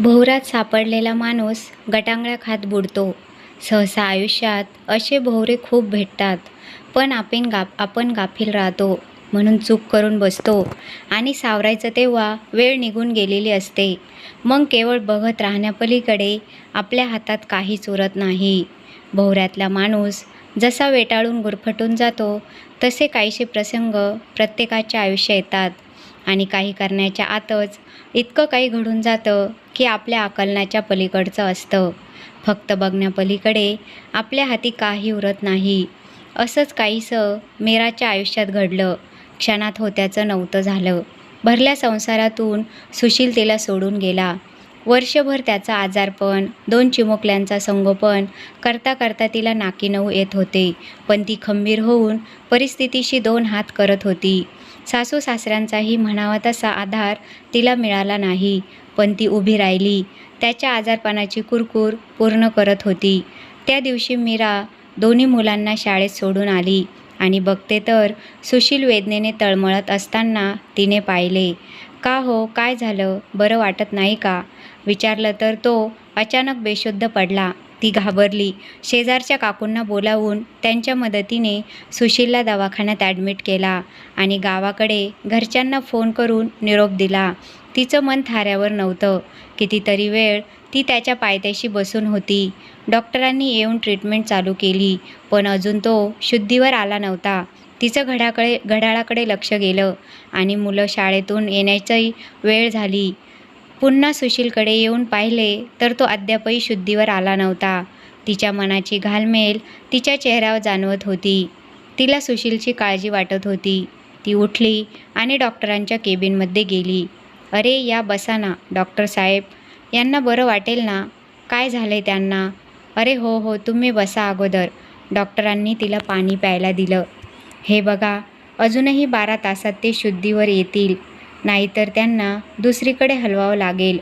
भोवरात सापडलेला माणूस गटांगळ्या खात बुडतो. सहसा आयुष्यात असे भोवरे खूप भेटतात पण आपण गा आपण गाफील राहतो म्हणून चूक करून बसतो आणि सावरायचं तेव्हा वेळ निघून गेलेली असते. मग केवळ बघत राहण्यापलीकडे आपल्या हातात काहीच उरत नाही. भोवऱ्यातला माणूस जसा वेटाळून गुरफटून जातो तसे काहीसे प्रसंग प्रत्येकाच्या आयुष्य येतात. आणि काही करण्याच्या आतच इतकं काही घडून जातं की आपल्या आकलनाच्या पलीकडचं असतं. फक्त बघण्यापलीकडे आपल्या हाती काही उरत नाही. असंच काहीसं मेराच्या आयुष्यात घडलं. क्षणात होत्याचं नव्हतं झालं. भरल्या संसारातून सुशील तिला सोडून गेला. वर्षभर त्याचा आजारपण दोन चिमुकल्यांचा संगोपन करता करता तिला नाकी नऊ येत होते. पण ती खंबीर होऊन परिस्थितीशी दोन हात करत होती. सासू सासऱ्यांचाही म्हणावा तसा आधार तिला मिळाला नाही. पण ती उभी राहिली. त्याच्या आजारपणाची कुरकूर पूर्ण करत होती. त्या दिवशी मीरा दोन्ही मुलांना शाळेत सोडून आली आणि बघते तर सुशील वेदनेने तळमळत असताना तिने पाहिले. का हो? काय झालं? बरं वाटत नाही का? विचारलं तर तो अचानक बेशुद्ध पडला. ती घाबरली. शेजारच्या काकूंना बोलावून त्यांच्या मदतीने सुशीलला दवाखान्यात ॲडमिट केला आणि गावाकडे घरच्यांना फोन करून निरोप दिला. तिचं मन थाऱ्यावर नव्हतं. कितीतरी वेळ ती त्याच्या पायथ्याशी बसून होती. डॉक्टरांनी येऊन ट्रीटमेंट चालू केली पण अजून तो शुद्धीवर आला नव्हता. तिचं घड्याकडे घड्याळाकडे लक्ष गेलं आणि मुलं शाळेतून येण्याची वेळ झाली. पुन्हा सुशीलकडे येऊन पाहिले तर तो अद्यापही शुद्धीवर आला नव्हता. तिच्या मनाची घालमेल तिच्या चेहऱ्यावर जाणवत होती. तिला सुशीलची काळजी वाटत होती. ती उठली आणि डॉक्टरांच्या केबिनमध्ये गेली. अरे या बसा ना डॉक्टर साहेब. यांना बरं वाटेल ना? काय झाले त्यांना? अरे हो हो तुम्ही बसा अगोदर. डॉक्टरांनी तिला पाणी प्यायला दिलं. हे बघा अजूनही बारा तासात ते शुद्धीवर येतील. नाहीतर त्यांना दुसरीकडे हलवावं लागेल.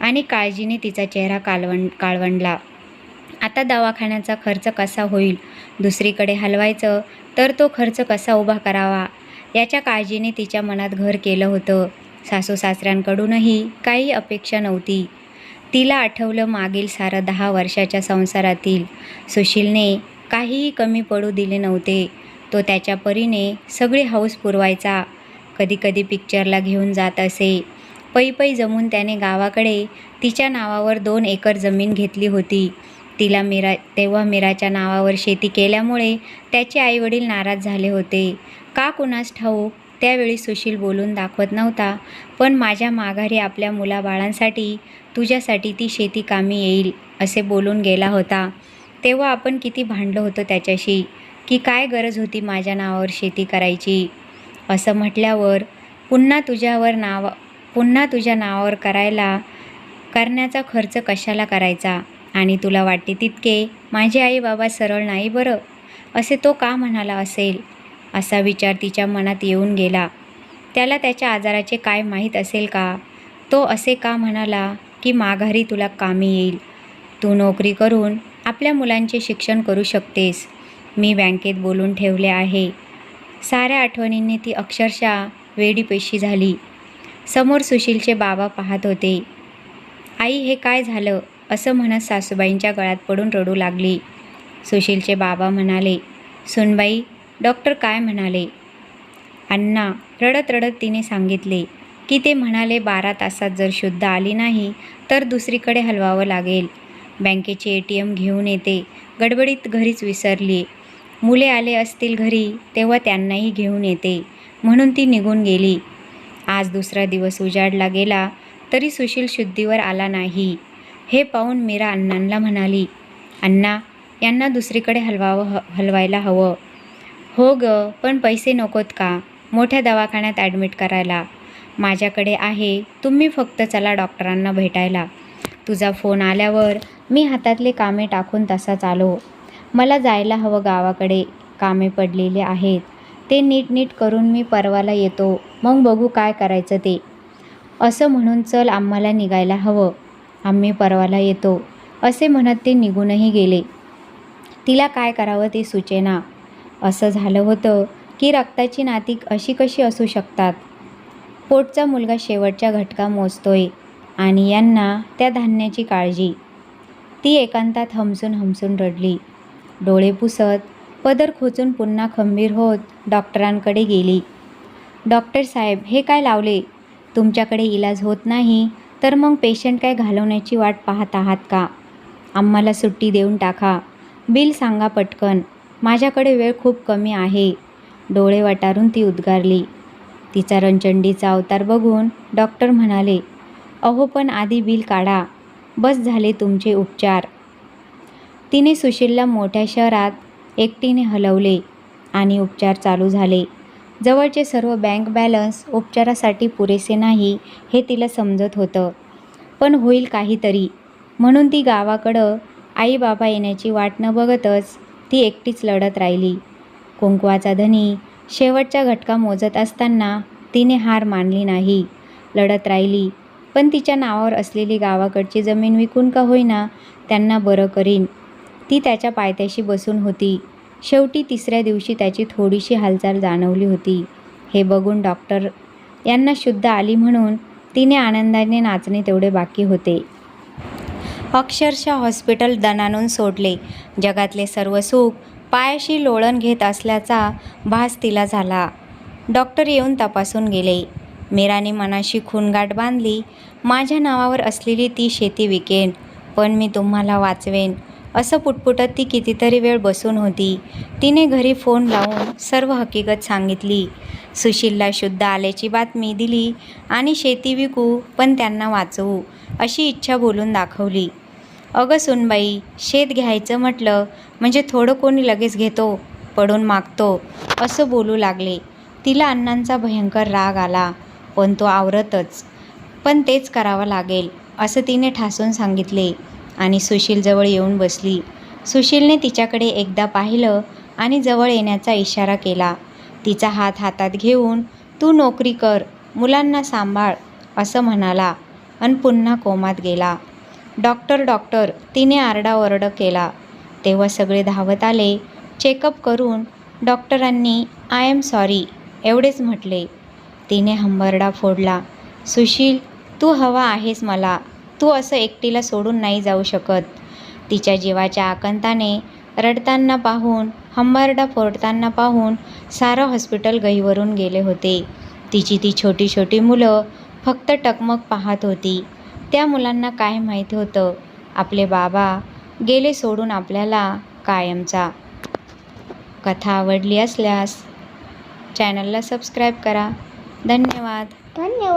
आणि काळजीने तिचा चेहरा कालवण काळवंडला. आता दवाखान्याचा खर्च कसा होईल? दुसरीकडे हलवायचं तर तो खर्च कसा उभा करावा? याच्या काळजीने तिच्या मनात घर केलं होतं. सासू सासऱ्यांकडूनही काही अपेक्षा नव्हती. तिला आठवलं मागील सारं दहा वर्षाच्या संसारातील सुशीलने काहीही कमी पडू दिले नव्हते. तो त्याच्या परीने सगळी हौस पुरवायचा. कधीकधी पिक्चरला घेऊन जात असे. पै पै जमून त्याने गावाकडे तिच्या नावावर दोन एकर जमीन घेतली होती. तिला मीरा तेव्हा मीराच्या नावावर शेती केल्यामुळे त्याचे आईवडील नाराज झाले होते. का कुणास ठाऊक त्यावेळी सुशील बोलून दाखवत नव्हता पण माझ्या माघारी आपल्या मुलाबाळांसाठी तुझ्यासाठी ती शेती कामी येईल असे बोलून गेला होता. तेव्हा आपण किती भांडलो होतो त्याच्याशी की काय गरज होती माझ्या नावावर शेती करायची? असं म्हटल्यावर पुन्हा तुझ्यावर नाव पुन्हा तुझ्या नावावर करायला करण्याचा खर्च कशाला करायचा? आणि तुला वाटते तितके माझे आई बाबा सरळ नाही बरं? असे तो का म्हणाला असेल? असा विचार तिच्या मनात येऊन गेला. त्याला त्याच्या आजाराचे काय माहीत असेल का? तो असे का म्हणाला की माघारी तुला कामी येईल? तू नोकरी करून आपल्या मुलांचे शिक्षण करू शकतेस. मी बँकेत बोलून ठेवले आहे. साऱ्या आठवणींनी ती अक्षरशः वेडीपेशी झाली. समोर सुशीलचे बाबा पाहत होते. आई हे काय झालं? असं म्हणत सासूबाईंच्या गळ्यात पडून रडू लागली. सुशीलचे बाबा म्हणाले सुनबाई डॉक्टर काय म्हणाले? अण्णा रडत रडत तिने सांगितले की ते म्हणाले बारा तासात जर शुद्ध आली नाही तर दुसरीकडे हलवावं लागेल. बँकेचे ए टी एम घेऊन येते. गडबडीत घरीच विसरली मुले आले असतील घरी तेव्हा त्यांनाही घेऊन येते. म्हणून ती निघून गेली. आज दुसरा दिवस उजाडला गेला तरी सुशील शुद्धीवर आला नाही. हे पाहून मीरा अण्णांना म्हणाली अण्णा यांना दुसरीकडे हलवावं ह हलवायला हवं. हो ग पण पैसे नकोत का? मोठ्या दवाखान्यात ॲडमिट करायला. माझ्याकडे आहे तुम्ही फक्त चला डॉक्टरांना भेटायला. तुझा फोन आल्यावर मी हातातले कामे टाकून तसाच आलो मला जायला हवं गावाकडे कामे पडलेले आहेत. ते नीटनीट करून मी परवाला येतो. मग बघू काय करायचं ते. असं म्हणून चल आम्हाला निघायला हवं. आम्ही परवाला येतो. असे म्हणत ते निघूनही गेले. तिला काय करावं ते सुचेना. असं झालं होतं की रक्ताची नाती अशी कशी असू शकतात? पोटचा मुलगा शेवटच्या घटका मोजतोय आणि यांना त्या धान्याची काळजी. ती एकांतात हमसून हमसून रडली. डोळे पुसत पदर खोचून पुन्हा खंबीर होत डॉक्टरांकडे गेली. डॉक्टर साहेब हे काय लावले? तुमच्याकडे इलाज होत नाही तर मग पेशंट काय घालवण्याची वाट पाहत आहात का? आम्हाला सुट्टी देऊन टाका. बिल सांगा पटकन. माझ्याकडे वेळ खूप कमी आहे. डोळे वटारून ती उद्गारली. तिचा रणचंडीचा अवतार बघून डॉक्टर म्हणाले अहो पण आधी बिल काढा. बस झाले तुमचे उपचार. तिने सुशीलला मोठ्या शहरात एकटीने हलवले आणि उपचार चालू झाले. जवळचे सर्व बँक बॅलन्स उपचारासाठी पुरेसे नाही हे तिला समजत होतं. पण होईल काहीतरी. म्हणून ती गावाकडं आई बाबा येण्याची वाट न बघतच ती एकटीच लढत राहिली. कुंकवाचा धनी शेवटच्या घटका मोजत असताना तिने हार मानली नाही. लढत राहिली. पण तिच्या नावावर असलेली गावाकडची जमीन विकून का होईना त्यांना बरं करीन. ती त्याच्या पायथ्याशी बसून होती. शेवटी तिसऱ्या दिवशी त्याची थोडीशी हालचाल जाणवली होती. हे बघून डॉक्टर यांना शुद्ध आली म्हणून तिने आनंदाने नाचणे तेवढे बाकी होते. अक्षरशः हॉस्पिटल दणानून सोडले. जगातले सर्व सुख पायाशी लोळण घेत असल्याचा भास तिला झाला. डॉक्टर येऊन तपासून गेले. मीराने मनाशी खूनगाठ बांधली. माझ्या नावावर असलेली ती शेती विकेन पण मी तुम्हाला वाचवेन. असं पुटपुटत ती कितीतरी वेळ बसून होती. तिने घरी फोन लावून सर्व हकीकत सांगितली. सुशीलला शुद्ध आल्याची बातमी दिली आणि शेती विकू पण त्यांना वाचवू अशी इच्छा बोलून दाखवली. अगं सुनबाई शेत घ्यायचं म्हटलं म्हणजे थोडं कोणी लगेच घेतो पडून मागतो असं बोलू लागले. तिला अण्णांचा भयंकर राग आला पण तो आवरतच. पण तेच करावं लागेल असं तिने ठासून सांगितले. आणि सुशीलजवळ येऊन बसली. सुशीलने तिच्याकडे एकदा पाहिलं आणि जवळ येण्याचा इशारा केला. तिचा हात हातात घेऊन तू नोकरी कर मुलांना सांभाळ असं म्हणाला आणि पुन्हा कोमात गेला. डॉक्टर डॉक्टर तिने आरडाओरड केला. तेव्हा सगळे धावत आले. चेकअप करून डॉक्टरांनी आय एम सॉरी एवढेच म्हटले. तिने हंबरडा फोडला. सुशील तू हवा आहेस मला. तू असं एकटीला सोडून नाही जाऊ शकत. तिच्या जीवाच्या आकंताने रडताना पाहून हंबरडा फोडताना पाहून सारं हॉस्पिटल गहीवरून गेले होते. तिची ती छोटी छोटी मुलं फक्त टकमक पाहत होती. त्या मुलांना काय माहीत होतं? आपले बाबा गेले सोडून आपल्याला कायमचा. कथा आवडली असल्यास चॅनलला सबस्क्राईब करा. धन्यवाद. धन्यवाद.